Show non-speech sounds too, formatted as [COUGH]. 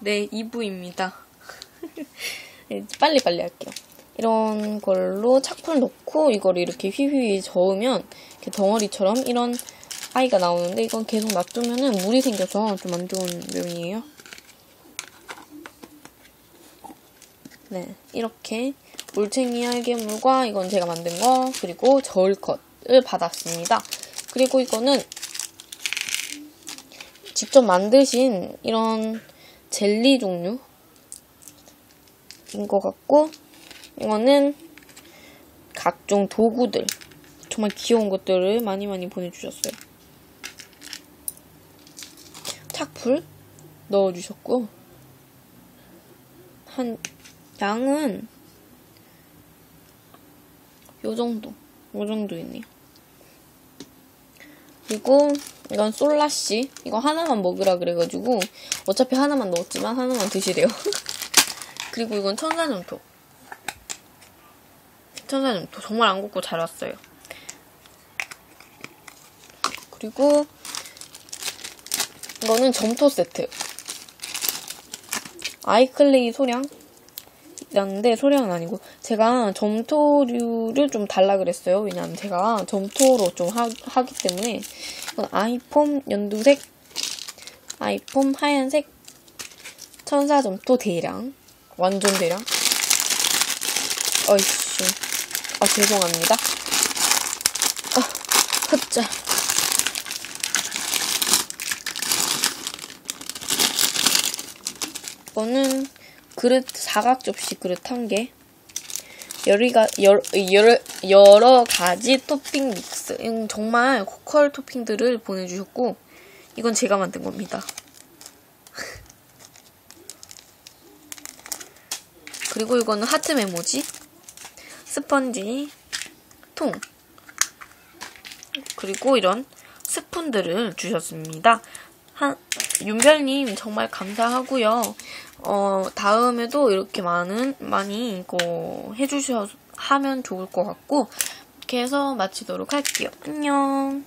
네, 2부입니다. [LAUGHS] 네, 빨리 빨리 할게요. 이런 걸로 착풀 넣고 이걸 이렇게 휘휘 저으면 이렇게 덩어리처럼 이런 아이가 나오는데 이건 계속 놔두면은 물이 생겨서 좀 안 좋은 면이에요. 네, 이렇게 올챙이 알게물과 이건 제가 만든 거 그리고 저울컷을 받았습니다. 그리고 이거는 직접 만드신 이런 젤리 종류인 것 같고 이거는 각종 도구들 정말 귀여운 것들을 많이 많이 보내주셨어요. 착풀 넣어주셨고 한 양은 요 정도 요 정도 있네요. 그리고 이건 솔라씨. 이거 하나만 먹으라 그래가지고 어차피 하나만 넣었지만 하나만 드시래요. [LAUGHS] 그리고 이건 천사점토 천사점토 정말 안 굽고 잘 왔어요. 그리고 이거는 점토 세트. 아이클레이 소량 이었는데 소량은 아니고 제가 점토류를 좀 달라 그랬어요. 왜냐하면 제가 점토로 좀 하, 하기 때문에 이건 아이폼 연두색 아이폼 하얀색 천사점토 대량 완전 대량. 어이씨. 아 죄송합니다. 아 흑자. 이거는 그릇 사각 접시 그릇 한 개. 여리가 여러, 여러 가지 토핑 믹스. 이건 정말 고퀄 토핑들을 보내주셨고 이건 제가 만든 겁니다. [LAUGHS] 그리고 이거는 하트 메모지, 스펀지, 통, 그리고 이런 스푼들을 주셨습니다. 한, 윤별님 정말 감사하고요. 어, 다음에도 이렇게 많은, 많이 이거 해주셔, 하면 좋을 것 같고, 해서 마치도록 할게요. 안녕.